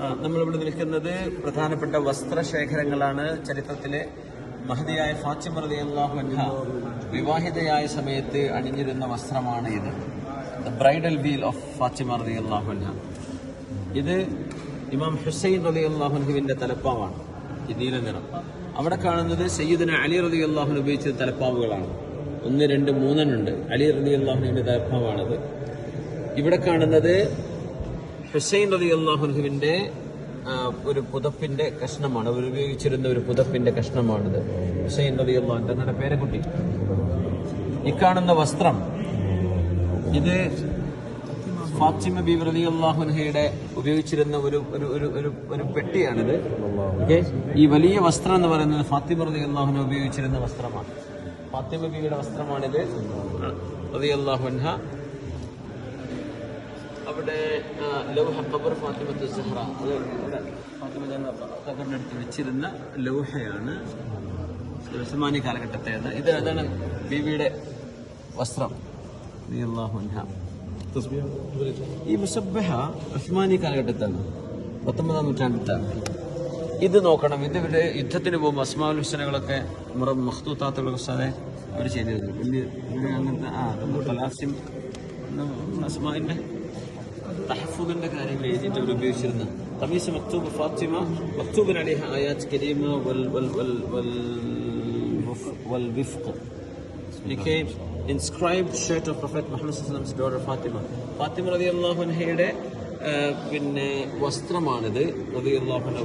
നമ്മളിവിടെ നിൽക്കുന്നത് പ്രധാനപ്പെട്ട വസ്ത്രശേഖരങ്ങളാണ്. ചരിത്രത്തിലെ മഹതിയായ ഫാത്തിമ റളിയല്ലാഹു അൻഹ വിവാഹിതയായ സമയത്ത് അണിഞ്ഞിരുന്ന വസ്ത്രമാണ് ഇത്. The bridal veil of Fatima റളിയല്ലാഹു അൻഹ. ഇത് ഇമാം ഹുസൈൻ റളിയല്ലാഹു അൻഹുവിന്റെ തലപ്പാവാണ്. ഈ നീല നിറം. അവിടെ കാണുന്നത് സയ്യിദിന അലി റതി അൻഹു ഉപയോഗിച്ച തലപ്പാവുകളാണ്. ഒന്ന് രണ്ട് മൂന്നെണ്ണുണ്ട്. അലി റളിയല്ലാഹുവിന്റെ തലപ്പാവാണത്. ഇവിടെ കാണുന്നത് ഹുസൈൻ അലി അള്ളാഹുനുവിന്റെ ഒരു പുതപ്പിന്റെ കഷ്ണമാണ് അവർ ഉപയോഗിച്ചിരുന്ന ഒരു പുതപ്പിന്റെ കഷ്ണമാണിത്. ഹുസൈൻ അലി അള്ളാഹു തങ്ങളുടെ പേരക്കുട്ടി. ഈ കാണുന്ന വസ്ത്രം ഇത് ഫാത്തിമ ബി റലി അള്ളാഹുൻഹയുടെ ഉപയോഗിച്ചിരുന്ന ഒരു ഒരു ഒരു ഒരു ഒരു പെട്ടിയാണിത്. ഈ വലിയ വസ്ത്രം എന്ന് പറയുന്നത് ഫാത്തിമ റലി അള്ളാഹുന ഉപയോഗിച്ചിരുന്ന വസ്ത്രമാണ്. ഫാത്തിമ ബിയുടെ വസ്ത്രമാണിത്. റലി അള്ളാഹുൻഹ അവിടെ ലൗഹ ഖബർ ഫാത്തിമത്ത് സഹ്റ. അത് ഇവിടെ ഫാത്തിമ എന്ന ഖബറിന്റെ അടുത്ത് വെച്ചിരുന്ന ലൗഹയാണ് ഉസ്മാനി കാലഘട്ടത്തേത് ഇത് അതാണ് ബീവിയുടെ വസ്ത്രം. ഈ മുസബ്ബഹ ഉസ്മാനി കാലഘട്ടത്താണ്. പത്തൊമ്പതാം നൂറ്റാണ്ടിലാണ്. ഇത് നോക്കണം. ഇത് ഇവർ യുദ്ധത്തിന് പോകുമ്പോൾ അസ്മാൽ ഹുസനകളൊക്കെ മുറ മഖ്തൂത്താത്തുകളൊക്കെ സാറെ അവർ ചെയ്തിരുന്നു. വലിയ അങ്ങനത്തെ ആ പലാസ്യം അസ്മാന്റെ തഹഫുദിന്റെ കാര്യങ്ങൾ എഴുതിയിട്ട് അവർ ഉപയോഗിച്ചിരുന്നു തമീസ് മക്തൂബ് ഫാത്തിമ മക്തൂബിൻ അലിഹ ആയാത്ത് കരീമ വൽ വൽ വൽ വൽ വഫ്- വൽ വിഫ്ഖ് എനിക്ക് inscribed shirt of prophet Muhammad വസ്ലംസ് daughter Fatima Fatima റതി അള്ളാഹുൻഹയുടെ പിന്നെ വസ്ത്രമാണിത്. റതി അള്ളാഹുന